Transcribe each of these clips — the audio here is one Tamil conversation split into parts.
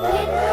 Yeah.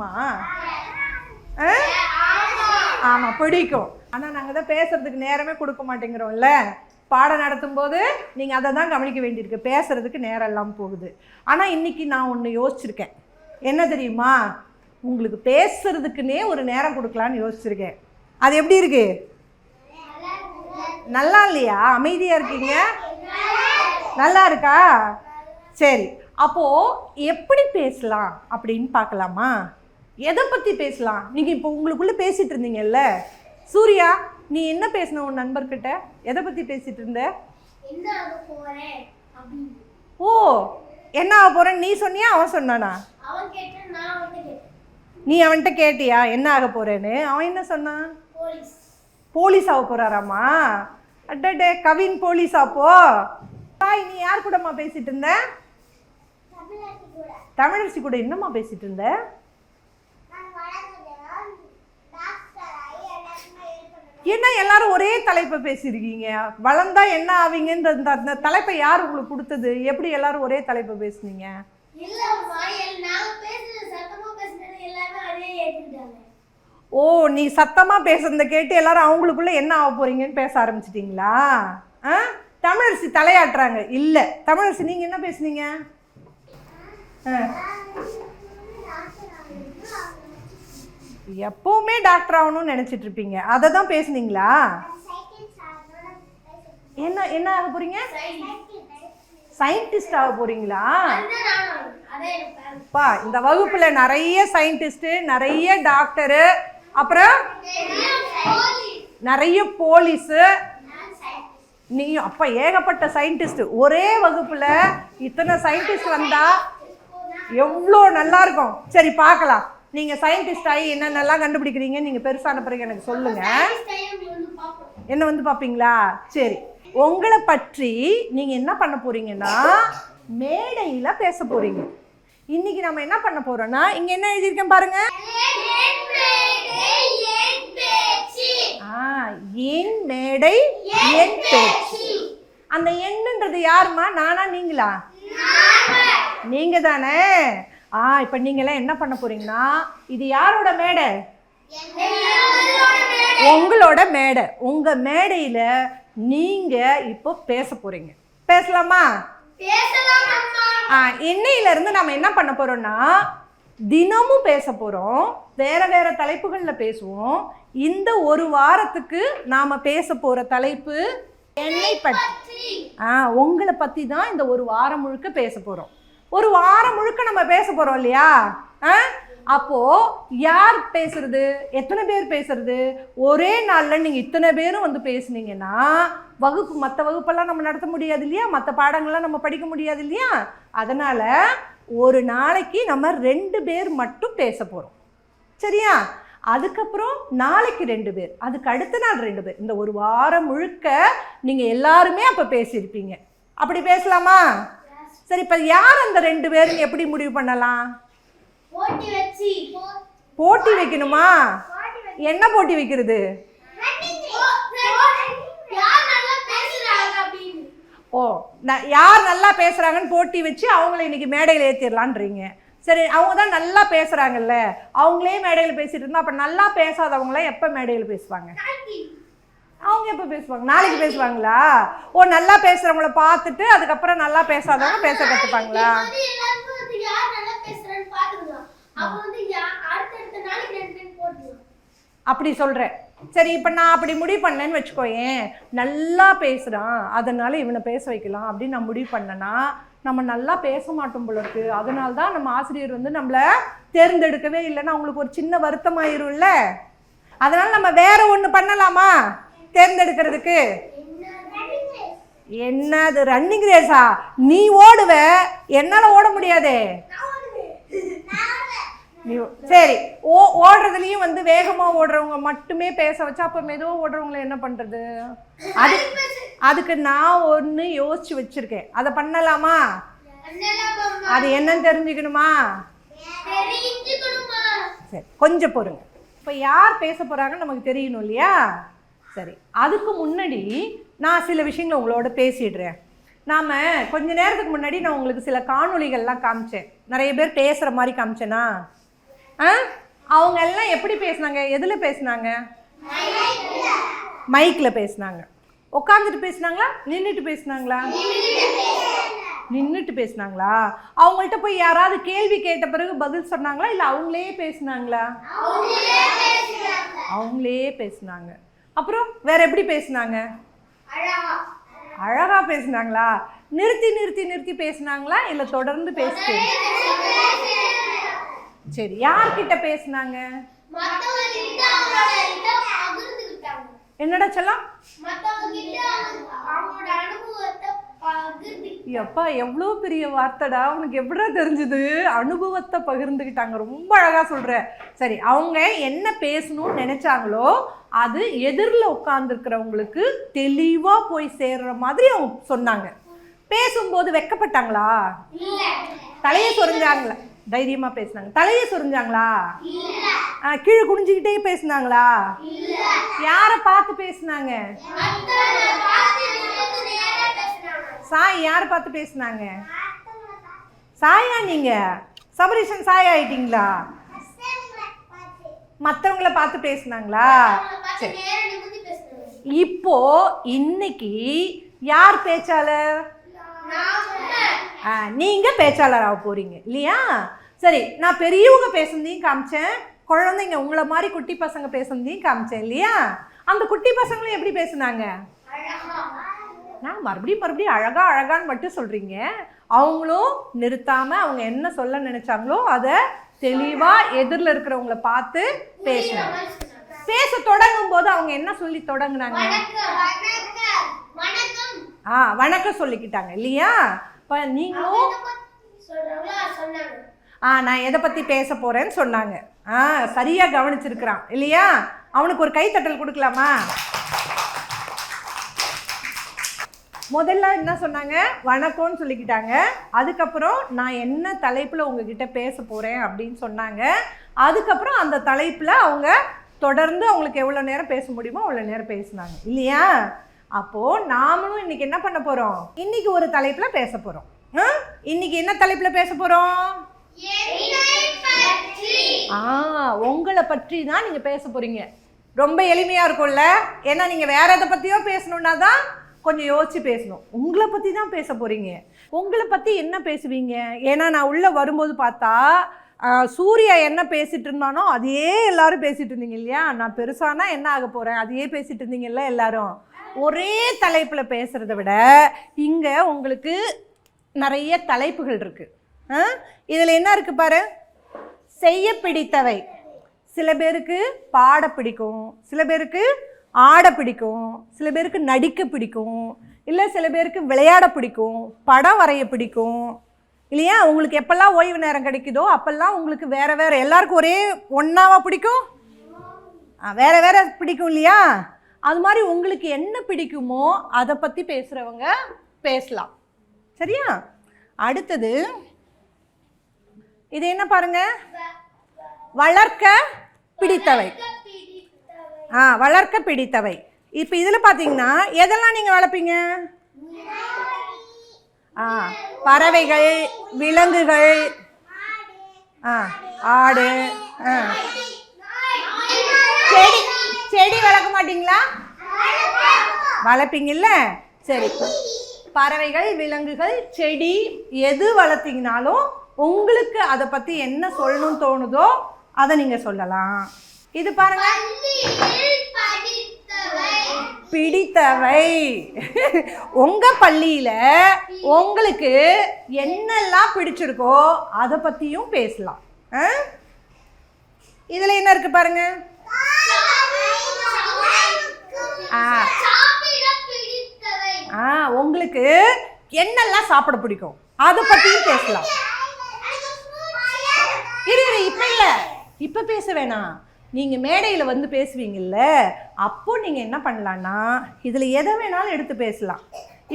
பிடிக்குமா ஆ? பிடிக்கும். ஆனால் நாங்கள் தான் பேசுகிறதுக்கு நேரமே கொடுக்க மாட்டேங்கிறோம்ல. பாடம் நடத்தும் போது நீங்கள் அதை தான் கவனிக்க வேண்டியிருக்கு. பேசுகிறதுக்கு நேரம் இல்லாமல் போகுது. ஆனால் இன்னைக்கு நான் ஒன்று யோசிச்சிருக்கேன். என்ன தெரியுமா? உங்களுக்கு பேசுறதுக்குன்னே ஒரு நேரம் கொடுக்கலான்னு யோசிச்சிருக்கேன். அது எப்படி இருக்கு? நல்லா இல்லையா? அமைதியாக இருக்கீங்க? நல்லா இருக்கா? சரி. அப்போ எப்படி பேசலாம் அப்படின்னு பார்க்கலாமா? எதை பற்றி பேசலாம்? நீங்கள் இப்போ உங்களுக்குள்ளே பேசிட்டு இருந்தீங்கல்ல? சூர்யா நீ என்ன பேசின உன் நண்பர்கிட்ட? எதை பற்றி பேசிட்டு இருந்த? ஓ என்ன ஆக போகிறேன்னு நீ சொன்னியா? அவன் சொன்னானா? நீ அவன்கிட்ட கேட்டியா? என்ன ஆக போகிறேன்னு அவன் என்ன சொன்னான் போலீஸ். ஆக போகிறாராமா அடடே கவின் போலீஸ் அப்போ தாய் நீ யார் கூடம்மா பேசிட்டு இருந்த? தமிழரசி கூட என்னம்மா பேசிட்டு இருந்த நான் வளர்ந்ததும் டாக்டர் ஆகி எல்லாருமே இது பண்ணணும் என்ன எல்லாரும் ஒரே தலைப்பை பேசியிருக்கீங்க? வளர்ந்தா என்ன ஆவீங்கன்ற அந்த தலைப்பை யார் உங்களுக்கு கொடுத்தது? எப்படி எல்லாரும் ஒரே தலைப்பை பேசுனீங்க? ஓ நீ சத்தமாக பேசுறத கேட்டு எல்லாரும் அவங்களுக்குள்ள என்ன ஆக போறீங்கன்னு பேச ஆரம்பிச்சிட்டிங்களா? ஆ? தமிழரசி தலையாட்டுறாங்க. இல்லை தமிழரசி நீங்கள் என்ன பேசுனீங்க? ஆ. எப்பவுமே டாக்டர் ஆகணும்னு நினச்சிட்டு இருப்பீங்க. அதை தான் பேசுனீங்களா? என்ன என்ன ஆக போறீங்க? சயின்டிஸ்ட் ஆக போறீங்களா? பா இந்த வகுப்புல நிறைய சயின்டிஸ்ட் நிறைய டாக்டரு அப்புறம் நிறைய போலீஸு நீ அப்பா ஏகப்பட்ட சயின்டிஸ்ட் ஒரே வகுப்புல இத்தனை சயின்டிஸ்ட் வந்தா எவ்வளோ நல்லா இருக்கும். சரி பார்க்கலாம். நீங்க சயின்டிஸ்ட் ஆகி என்னென்னலாம் கண்டுபிடிக்கிறீங்க நீங்க பெருசான பிறகு எனக்கு சொல்லுங்க. என்ன வந்து பார்ப்பீங்களா சரி. உங்களை பற்றி நீங்கள் என்ன பண்ண போறீங்கன்னா மேடையில் பேச போறீங்க. இன்னைக்கு நம்ம என்ன பண்ண போறோம்னா இங்கே என்ன எழுதியிருக்கேன் பாருங்க. ஆ என் மேடை என் பேச்சு. அந்த எண்ணுன்றது யாருமா நானா நீங்களா? நீங்க. தானே ஆ இப்போ நீங்களாம் என்ன பண்ண போறீங்கன்னா இது யாரோட மேடை? உங்களோட மேடை. உங்க மேடையில நீங்க இப்போ பேச போறீங்க. பேசலாமா? ஆ, இன்னையில இருந்து நம்ம என்ன பண்ண போறோம்னா தினமும் பேச போறோம். வேற வேற தலைப்புகளில் பேசுவோம். இந்த ஒரு வாரத்துக்கு நாம பேச போற தலைப்பு என்னை பற்றி. ஆ உங்களை பத்தி தான் இந்த ஒரு வாரம் முழுக்க பேச போறோம். ஒரு வாரம் முழுக்க நம்ம பேச போகிறோம் இல்லையா? ஆ? அப்போது யார் பேசுறது? எத்தனை பேர் பேசுறது? ஒரே நாளில் நீங்கள் இத்தனை பேரும் வந்து பேசுனீங்கன்னா வகுப்பு மற்ற வகுப்பெல்லாம் நம்ம நடத்த முடியாது இல்லையா? மற்ற பாடங்கள்லாம் நம்ம படிக்க முடியாது இல்லையா? அதனால் ஒரு நாளைக்கு நம்ம ரெண்டு பேர் மட்டும் பேச போகிறோம் சரியா? அதுக்கப்புறம் நாளைக்கு ரெண்டு பேர் அதுக்கு அடுத்த நாள் ரெண்டு பேர். இந்த ஒரு வாரம் முழுக்க நீங்கள் எல்லாருமே அப்போ பேசியிருப்பீங்க. அப்படி பேசலாமா? சரி இப்ப யார் அந்த ரெண்டு பேரும் எப்படி முடிவு பண்ணலாம்? போட்டி வைக்கணுமா? என்ன போட்டி வைக்கிறது? ஓ யார் நல்லா பேசுகிறாங்கன்னு போட்டி வச்சு அவங்கள இன்னைக்கு மேடையில் ஏற்றிடலான்றீங்க சரி அவங்க தான் நல்லா பேசுறாங்கல்ல. அவங்களே மேடையில் பேசிட்டு இருந்தா அப்ப நல்லா பேசாதவங்களாம் எப்ப மேடையில் பேசுவாங்க? அவங்க எப்ப பேசுவாங்க? நாளைக்கு பேசுவாங்களா? ஓ நல்லா பேசுறவங்கள பார்த்துட்டு அதுக்கப்புறம் நல்லா பேசாதவங்க பேச போட்டுக்கலாம் அப்படி சொல்கிறேன் சரி இப்போ நான் அப்படி முடிவு பண்ணேன்னு வச்சுக்கோயேன். நல்லா பேசுகிறான் அதனால இவனை பேச வைக்கலாம் அப்படின்னு நான் முடிவு பண்ணேன்னா நம்ம நல்லா பேச மாட்டோம் போல இருக்கு. அதனால தான் நம்ம ஆசிரியர் வந்து நம்மளை தேர்ந்தெடுக்கவே இல்லைன்னா அவங்களுக்கு ஒரு சின்ன வருத்தமாயிரும்ல. அதனால நம்ம வேற ஒன்று பண்ணலாமா? தேர்ந்தெடுக்கிறதுக்கு? என்னது ரன்னிங் ரேஸா நீ ஓடுவ என்னால் ஓட முடியாதே. நீ சரி ஓ ஓடுறதுலயும் வந்து வேகமா ஓடுறவங்க மட்டுமே பேச வச்சா அப்ப மெதுவா ஓடுறவங்கள என்ன பண்றது? அது அதுக்கு நான் ஒன்று யோசிச்சு வச்சிருக்கேன். அதை பண்ணலாமா? அது என்னன்னு தெரிஞ்சுக்கணுமா? தெரிஞ்சுக்கணுமா? சரி கொஞ்சம் பொறுங்க. இப்போ யார் பேச போறாங்கன்னு நமக்கு தெரியணும் இல்லையா? சரி. அதுக்கு முன்னாடி நான் சில விஷயங்களை உங்களோட பேசிடுறேன். நாம் கொஞ்ச நேரத்துக்கு முன்னாடி நான் உங்களுக்கு சில காணொளிகள்லாம் காமிச்சேன். நிறைய பேர் பேசுகிற மாதிரி காமிச்சேனா? ஆ? அவங்க எல்லாம் எப்படி பேசுனாங்க? எதில் பேசுனாங்க? மைக்கில் பேசுனாங்க. உட்காந்துட்டு பேசுனாங்களா? நின்றுட்டு பேசுனாங்களா? நின்றுட்டு பேசுனாங்களா? அவங்கள்ட்ட போய் யாராவது கேள்வி கேட்ட பிறகு பதில் சொன்னாங்களா? இல்லை அவங்களே பேசுனாங்களா? அவங்களே பேசுனாங்க. அப்புறம் வேற எப்படி பேசுனாங்க? அழகா. பேசுனாங்களா? நிறுத்தி நிறுத்தி நிறுத்தி பேசுனாங்களா? இல்லை தொடர்ந்து பேசிட்டு? சரி யார்கிட்ட பேசுனாங்க? என்னடா செல்லம்? எப்பா எவ்வளோ பெரிய வார்த்தைடா? உனக்கு எப்படிடா தெரிஞ்சுது? அனுபவத்தை பகிர்ந்துக்கிட்டாங்க ரொம்ப அழகாக சொல்கிற சரி அவங்க என்ன பேசணும்னு நினச்சாங்களோ அது எதிரில் உட்காந்துருக்கிறவங்களுக்கு தெளிவாக போய் சேர்ற மாதிரி அவங்க சொன்னாங்க. பேசும்போது வெக்கப்பட்டாங்களா? தலையை சொரிஞ்சாங்களா? தைரியமாக பேசுனாங்க. தலையை சொரிஞ்சாங்களா? கீழே குனிஞ்சுக்கிட்டே பேசுனாங்களா? யாரை பார்த்து பேசுனாங்க மத்தவங்க பார்த்து நிமிர்ந்து நேரா பேசுனாங்க சாய் யார் பார்த்து பேசுனாங்க? சாயா நீங்க? சபரிஷன் சாய் ஆயிட்டீங்களா? மற்றவங்கள பார்த்து பேசுனாங்களா? சரி. இப்போ இன்னைக்கு யார் பேச்சாளர்? ஆ, நீங்க பேச்சாளர் ஆக போறீங்க இல்லையா? சரி நான் பெரியவங்க பேசுனதையும் காமிச்சேன் குழந்தைங்க உங்களை மாதிரி குட்டி பசங்க பேசுனதையும் காமிச்சேன் இல்லையா? அந்த குட்டி பசங்களும் எப்படி பேசுனாங்க? அழகா நான் மறுபடியும் மறுபடியும் அழகாக அழகான்னு மட்டும் சொல்கிறீங்க அவங்களும் நிறுத்தாமல் அவங்க என்ன சொல்ல நினச்சாங்களோ அதை தெளிவாக எதிரில் இருக்கிறவங்கள பார்த்து பேசணும். பேச தொடங்கும் போது அவங்க என்ன சொல்லி தொடங்கினாங்க? ஆ வணக்கம் சொல்லிக்கிட்டாங்க இல்லையா? இப்போ நீங்களும் ஆ நான் எதை பற்றி பேச போகிறேன்னு சொன்னாங்க. ஆ சரியாக கவனிச்சிருக்கிறான் இல்லையா? அவனுக்கு ஒரு கைத்தட்டல் கொடுக்கலாமா? முதல்ல என்ன சொன்னாங்க? வணக்கம்னு சொல்லிக்கிட்டாங்க. அதுக்கப்புறம் நான் என்ன தலைப்பில் உங்ககிட்ட பேச போகிறேன் அப்படின்னு சொன்னாங்க. அதுக்கப்புறம் அந்த தலைப்பில் அவங்க தொடர்ந்து அவங்களுக்கு எவ்வளோ நேரம் பேச முடியுமோ அவ்வளோ நேரம் பேசினாங்க. இல்லையா? அப்போது நாமளும் இன்னைக்கு என்ன பண்ண போகிறோம் இன்னைக்கு ஒரு தலைப்பில் பேச போகிறோம் இன்னைக்கு என்ன தலைப்பில் பேச போகிறோம் ஆ உங்களை பற்றி தான் நீங்கள் பேச போகிறீங்க ரொம்ப எளிமையாக இருக்கும்ல? ஏன்னா நீங்கள் வேற எதை பற்றியோ பேசணுன்னா தான் கொஞ்சம் யோசிச்சு பேசணும். உங்களை பற்றி தான் பேச போகிறீங்க உங்களை பற்றி என்ன பேசுவீங்க? ஏன்னா நான் உள்ளே வரும்போது பார்த்தா சூர்யா என்ன பேசிகிட்டு இருந்தானோ அதையே எல்லாரும் பேசிகிட்டு இருந்தீங்க இல்லையா? நான் பெருசானா என்ன ஆக போகிறேன் அதையே பேசிகிட்டு இருந்தீங்கல்ல எல்லாரும்? ஒரே தலைப்பில் பேசுகிறத விட இங்கே உங்களுக்கு நிறைய தலைப்புகள் இருக்குது இதில் என்ன இருக்குது பாரு? செய்ய பிடித்தவை. சில பேருக்கு பாட பிடிக்கும். சில பேருக்கு ஆட பிடிக்கும் சில பேருக்கு நடிக்க பிடிக்கும் இல்லை சில பேருக்கு விளையாட பிடிக்கும் படம் வரைய பிடிக்கும் இல்லையா? உங்களுக்கு எப்பெல்லாம் ஓய்வு நேரம் கிடைக்குதோ அப்பெல்லாம் உங்களுக்கு வேறு வேறு எல்லாருக்கும் ஒரே ஒன்றாவா பிடிக்கும்? வேறு வேறு பிடிக்கும் இல்லையா? அது மாதிரி உங்களுக்கு என்ன பிடிக்குமோ அதை பற்றி பேசுகிறவங்க பேசலாம். சரியா? அடுத்தது இது என்ன பாருங்க? வளர்க்க பிடித்தவை. ஆ வளர்க்க பிடித்தவை. இப்போ இதில் பார்த்தீங்கன்னா எதெல்லாம் நீங்கள் வளர்ப்பீங்க? ஆ பறவைகள் விலங்குகள் ஆ ஆடு ஆ. செடி செடி வளர்க்க மாட்டீங்களா? வளர்ப்பீங்கல்ல? சரி பறவைகள் விலங்குகள் செடி எது வளர்த்தீங்கனாலும் உங்களுக்கு அதை பற்றி என்ன சொல்லணும்னு தோணுதோ அதை நீங்கள் சொல்லலாம். இது பாருங்க. பிடித்தவை. உங்க பள்ளியில உங்களுக்கு என்னெல்லாம் பிடிச்சிருக்கோ அதை பத்தியும் பேசலாம். ஆ? இதுல என்ன இருக்கு பாருங்க. ஆ. ஆ உங்களுக்கு என்னெல்லாம் சாப்பிட பிடிக்கும்? அதை பத்தியும் பேசலாம். இரு இரு இப்ப இல்ல. இப்ப பேச வேணாம். நீங்கள் மேடையில் வந்து பேசுவீங்கல்ல அப்போ நீங்கள் என்ன பண்ணலான்னா இதில் எதை வேணாலும் எடுத்து பேசலாம்.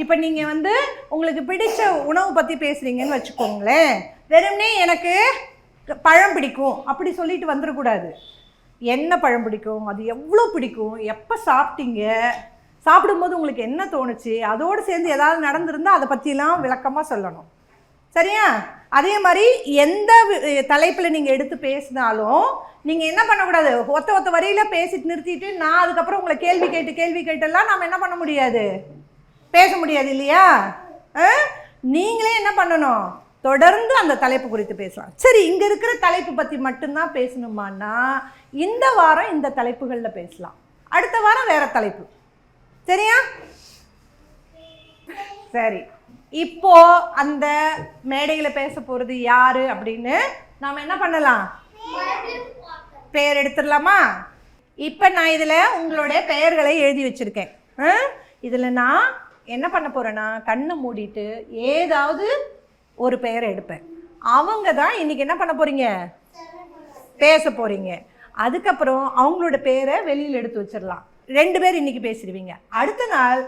இப்போ நீங்கள் வந்து உங்களுக்கு பிடிச்ச உணவு பற்றி பேசுகிறீங்கன்னு வச்சுக்கோங்களேன் வெறும்னே எனக்கு பழம் பிடிக்கும் அப்படி சொல்லிட்டு வந்துடக்கூடாது. என்ன பழம் பிடிக்கும்? அது எவ்வளோ பிடிக்கும்? எப்போ சாப்பிட்டீங்க? சாப்பிடும்போது உங்களுக்கு என்ன தோணுச்சு? அதோடு சேர்ந்து ஏதாவது நடந்திருந்தால் அதை பற்றிலாம் விளக்கமாக சொல்லணும். சரியா? அதே மாதிரி எந்த தலைப்பில் நீங்கள் எடுத்து பேசினாலும் நீங்கள் என்ன பண்ணக்கூடாது? ஒத்த ஒத்த வரியில் பேசிட்டு நிறுத்திட்டு நான் அதுக்கப்புறம் உங்களை கேள்வி கேட்டு கேள்வி கேட்டெல்லாம் நாம் என்ன பண்ண முடியாது? பேச முடியாது இல்லையா? ஆ? நீங்களே என்ன பண்ணணும்? தொடர்ந்து அந்த தலைப்பு குறித்து பேசலாம். சரி இங்கே இருக்கிற தலைப்பு பற்றி மட்டும்தான் பேசணுமான்னா இந்த வாரம் இந்த தலைப்புகளில் பேசலாம். அடுத்த வாரம் வேறு தலைப்பு. சரியா? சரி. இப்போ அந்த மேடையில் பேச போகிறது யாரு அப்படின்னு நாம் என்ன பண்ணலாம்? பெயர் எடுத்துடலாமா? இப்போ நான் இதில் உங்களுடைய பெயர்களை எழுதி வச்சுருக்கேன். இதில் நான் என்ன பண்ண போகிறேன்னா கண்ணை மூடிட்டு ஏதாவது ஒரு பெயரை எடுப்பேன். அவங்க தான் இன்றைக்கி என்ன பண்ண போகிறீங்க பேச போகிறீங்க அதுக்கப்புறம் அவங்களோட பேரை வெளியில் எடுத்து வச்சிடலாம். ரெண்டு பேர் இன்றைக்கி பேசிடுவீங்க. அடுத்த நாள்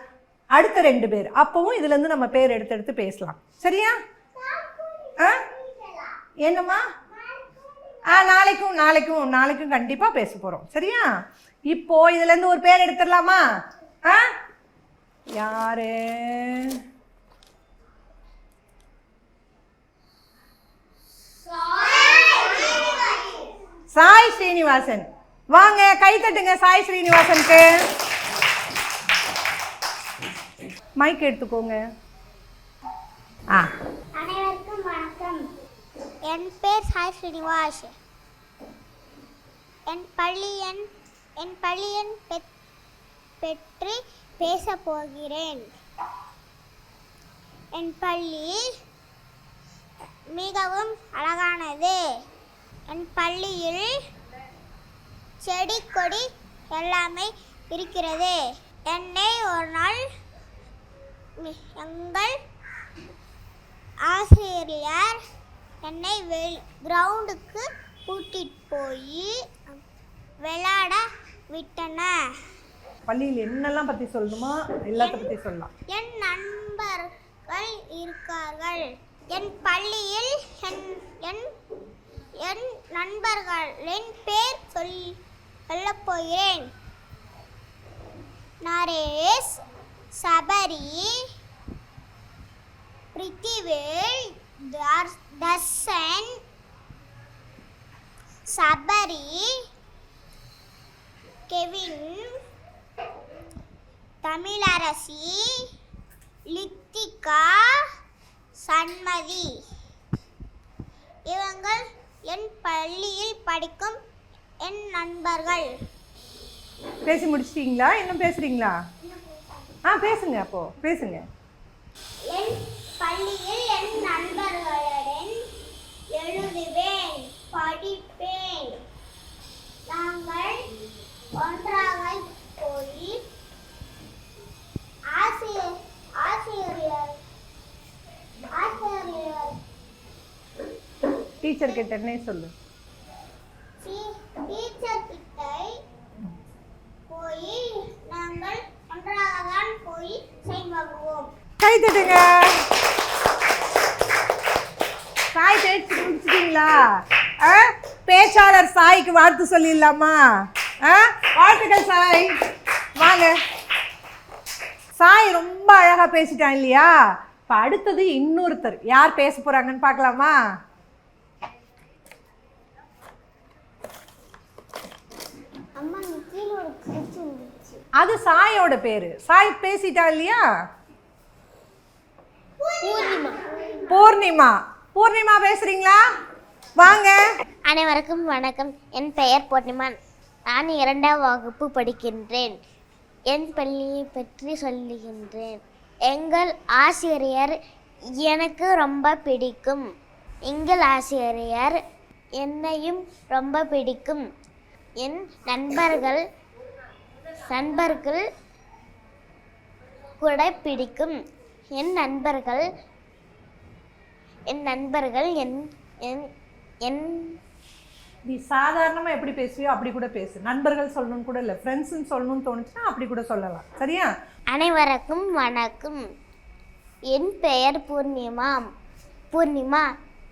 அடுத்த ரெண்டு பேர். அப்போவும் இதுலேருந்து நம்ம பேர் எடுத்து எடுத்து பேசலாம். சரியா? ஆ? என்னம்மா? நாளைக்கும் நாளைக்கும் நாளைக்கும் கண்டிப்பாக பேச போகிறோம் சரியா? இப்போ இதுலேருந்து ஒரு பேர் எடுத்துடலாமா? ஆ? யாரு? சாய் ஸ்ரீனிவாசன். வாங்க கை தட்டுங்க சாய் ஸ்ரீனிவாசனுக்கு. மைக் எடுத்துக்கோங்க. ஆ. என் பேர் சாய் ஸ்ரீனிவாஸ். என் பள்ளி எண் என் பள்ளி எண் பெற்- பெற்று பேசப் போகிறேன். என் பள்ளி மிகவும் அழகானது. என் பள்ளியில் செடி கொடி எல்லாமே இருக்கிறது. என்னை ஒரு நாள் எங்கள் ஆசிரியர் என்னை வெள் கிரவுண்டுக்கு கூட்டிட்டு போய் விளையாட விட்டனர் பள்ளியில் என்னெல்லாம் பற்றி சொல்லணுமோ எல்லாத்த பற்றி சொல்லலாம். என் நண்பர்கள் இருக்கார்கள். என் பள்ளியில் என் என் என் நண்பர்களின் பேர் சொல் சொல்லப் போகிறேன். நரேஷ் சபரி பிரித்திவேல் தர்- தர்ஷன் சபரி கெவின் தமிழரசி லித்திகா சண்மதி இவங்கள் என் பள்ளியில் படிக்கும் என் நண்பர்கள். பேசி முடிச்சிட்டீங்களா? இன்னும் பேசுகிறீங்களா ஆ பேசுங்க அப்போ. பேசுங்க. என் பள்ளியில் என் நண்பர்களுடன் எழுதுவேன் படிப்பேன். நாங்கள் ஒன்றாக போய் ஆசிரியர் ஆசிரியர். ஆசிரியர் டீச்சர் கிட்டனே சொல்லு? டீச்சர் கிட்ட போய் நாங்கள் ஒன்றாக தான் போய் வாங்குவோம் கை தட்டுங்க. பேச்சாளர் சாய்க்கு வாழ்த்து சொல்லிடலாமா? வாழ்த்துக்கள் சாய். வாங்க. சாய் ரொம்ப அழகாக பேசிட்டான் இல்லையா? இப்போ அடுத்தது இன்னொருத்தர். யார் பேச போகிறாங்கன்னு பார்க்கலாமா? அது சாயோட பேரு. சாய் பேசிட்டா இல்லையா? பூர்ணிமா. பூர்ணிமா. பூர்ணிமா பேசுறீங்களா? வாங்க. அனைவருக்கும் வணக்கம். என் பெயர் பூர்ணிமா நான் இரண்டாம் வகுப்பு படிக்கின்றேன். என் பள்ளியை பற்றி சொல்லுகின்றேன். எங்கள் ஆசிரியர் எனக்கு ரொம்ப பிடிக்கும். எங்கள் ஆசிரியர் என்னையும் ரொம்ப பிடிக்கும். என் நண்பர்கள் நண்பர்கள் கூட பிடிக்கும். என் நண்பர்கள் என் நண்பர்கள் என் என் என் நீ சாதாரணமா எப்படி பேசுவியோ அப்படி கூட பேசு. நண்பர்கள் சொல்லணும்னு கூட இல்லை ஃப்ரெண்ட்ஸ்னு சொல்லணும்னு தோணுச்சுன்னா அப்படி கூட சொல்லலாம். சரியா? அனைவருக்கும் வணக்கம். என் பெயர் பூர்ணிமா. பூர்ணிமா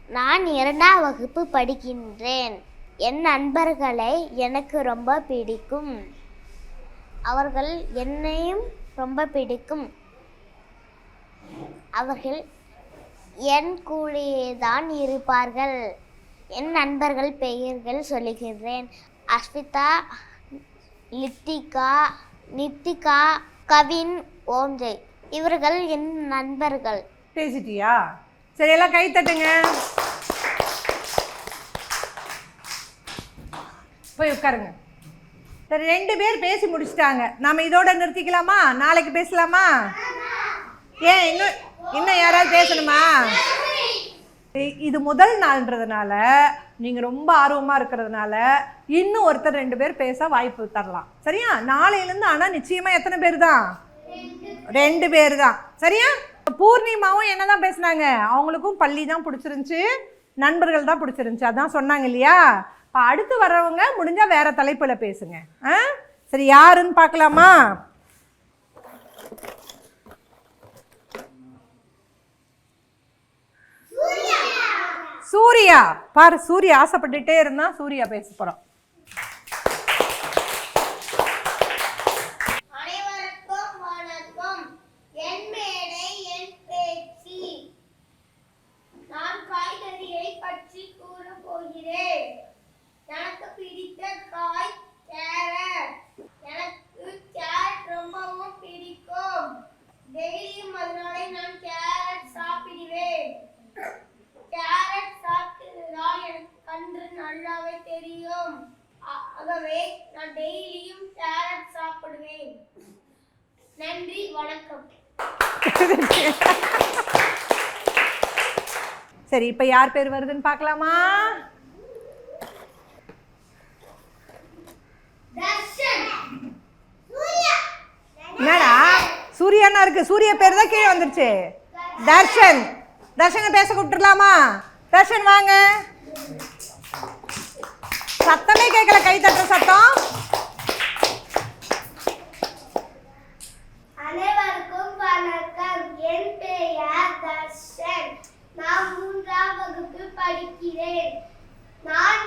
நான் இரண்டாம் வகுப்பு படிக்கின்றேன். என் நண்பர்களை எனக்கு ரொம்ப பிடிக்கும். அவர்கள் என்னையும் ரொம்ப பிடிக்கும். அவர்கள் என் கூடயே தான் இருப்பார்கள். என் நண்பர்கள் பெயர்கள் சொல்லுகிறேன். அஸ்மிதா லித்திகா நித்திகா கவின் ஓம்ஜெய் இவர்கள் என் நண்பர்கள். பேசிட்டியா? சரி எல்லாம் கை தட்டுங்க. போய் உட்காருங்க. சரி ரெண்டு பேர் பேசி முடிச்சிட்டாங்க. நாம இதோட நிறுத்திக்கலாமா? நாளைக்கு பேசலாமா? ஏன் இன்னும் இன்னும் யாராவது பேசணுமா? இது முதல் நாள்ன்றதுனால நீங்க ரொம்ப ஆர்வமா இருக்கிறதுனால இன்னும் ஒருத்தர் ரெண்டு பேர் பேச வாய்ப்பு தரலாம். சரியா? நாளையிலேருந்து ஆனா நிச்சயமா எத்தனை பேர் தான்? ரெண்டு பேர் தான். சரியா? பூர்ணிமாவும் என்னதான் பேசுனாங்க? அவங்களுக்கும் பள்ளி தான் பிடிச்சிருந்துச்சு நண்பர்கள் தான் பிடிச்சிருந்துச்சு. அதான் சொன்னாங்க இல்லையா? இப்போ அடுத்து வர்றவங்க முடிஞ்சா வேற தலைப்பில் பேசுங்க. ஆ? சரி யாருன்னு பார்க்கலாமா? சூர்யா பாரு சூர்யா ஆசைப்பட்டுட்டே இருந்தா சூர்யா பேச போறோம் அனைவருக்கும் வணக்கம். என் மேடை நான் பற்றி கூற போகிறேன். எனக்கு பிடித்த காய் கேரட். எனக்கு கேரட் ரொம்பவும் பிடிக்கும். டெய்லியும் அதனாலே நான் கேரட் சாப்பிடுவேன். கேரட் கன்று நல்லாவே தெரியும். ஆகவே நான் டெய்லியும் கேரட் சாப்பிடுவேன். நன்றி வணக்கம். சரி இப்போ யார் பேர் வருதுன்னு பார்க்கலாமா? என்னடா? சூர்யானா இருக்கு. சூர்யா பேர் தான் கீழே வந்துருச்சு. தர்ஷன். தர்ஷனை பேச கூப்பிட்டுலாமா தர்ஷன் வாங்க. சத்தமே கேட்கல கை தட்டுற சத்தம். அனைவருக்கும் வணக்கம். என் பெயர் தர்ஷன். நான் மூன்றாம் வகுப்பு படிக்கிறேன். நான்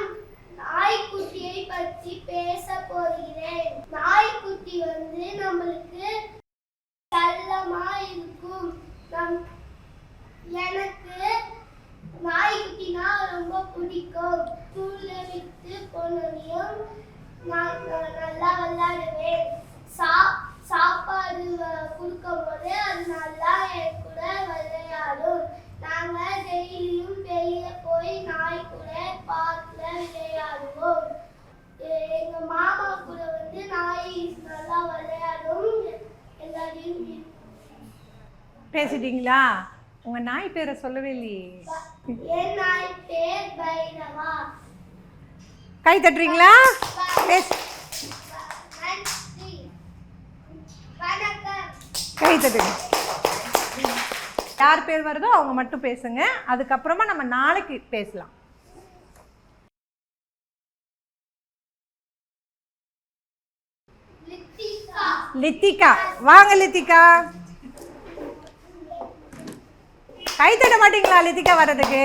நாய்க்குட்டியை பற்றி பேச போகிறேன். நாய்க்குட்டி வந்து நம்மளுக்கு செல்லமா இருக்கும் நம் எனக்கு நாய்க்குட்டினா ரொம்ப பிடிக்கும் ஸ்கூல்ல விட்டு போனதையும் நான் நான் நல்லா விளையாடுவேன் சா சாப்பாடு கொடுக்கும் போது அது நல்லா என் கூட விளையாடும் நாங்கள் டெய்லியும் வெளியே போய் நாய் கூட பார்க்கில் விளையாடுவோம் எ- எங்க மாமா கூட வந்து நாய் நல்லா விளையாடும் எல்லாரையும் பேசிட்டீங்களா உங்க நாய் பேரை சொல்லவே இல்லையே. கை தட்டுறீங்களா? கை தட்டுங்க. யார் பேர் வருதோ அவங்க மட்டும் பேசுங்க. அதுக்கப்புறமா நம்ம நாளைக்கு பேசலாம். லித்திகா. வாங்க லித்திகா. கை தட்ட மாட்டீங்களா லித்திகா வர்றதுக்கு?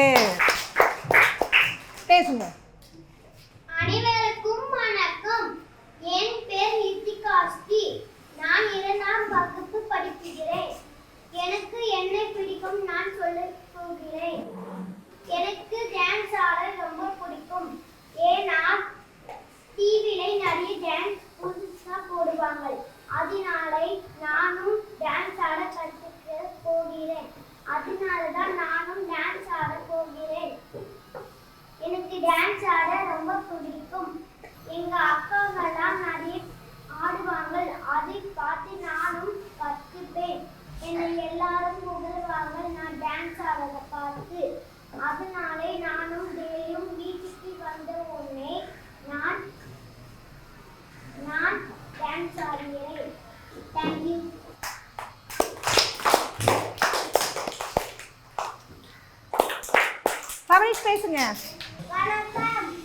பேசுங்க. அனைவருக்கும் வணக்கம். என் பேர் நித்திகாஸ்தி நான் இரண்டாம் வகுப்பு படிக்கிறேன் எனக்கு என்ன பிடிக்கும் நான் சொல்ல போகிறேன். எனக்கு How many spaces? you have?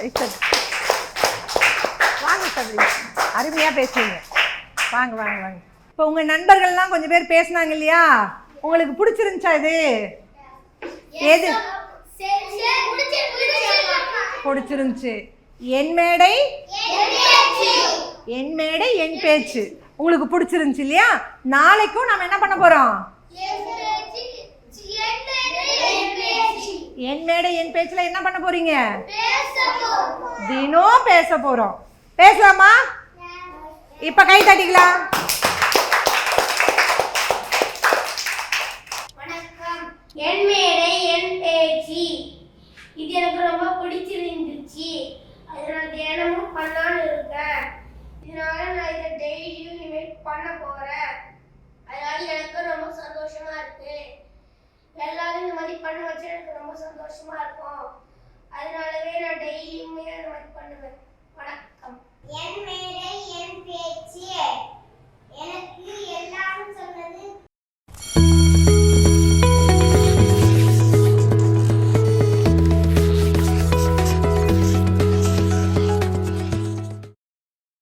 சரி சரி வாங்க சபரி அருமையாக பேசுவீங்க வாங்க வாங்க வாங்க. இப்போ உங்கள் நண்பர்கள்லாம் கொஞ்சம் பேர் பேசுனாங்க இல்லையா? உங்களுக்கு பிடிச்சிருந்துச்சா இது? எது? பிடிச்சிருந்துச்சு. என் மேடை? என் மேடை என் பேச்சு. உங்களுக்கு பிடிச்சிருந்துச்சு இல்லையா? நாளைக்கும் நம்ம என்ன பண்ண போகிறோம் என் மேடை என் பேச்சில் என்ன பண்ண போறீங்க? தினம் பேச போகிறோம் பேசலாமா? இப்போ கை தட்டிக்கலாம்.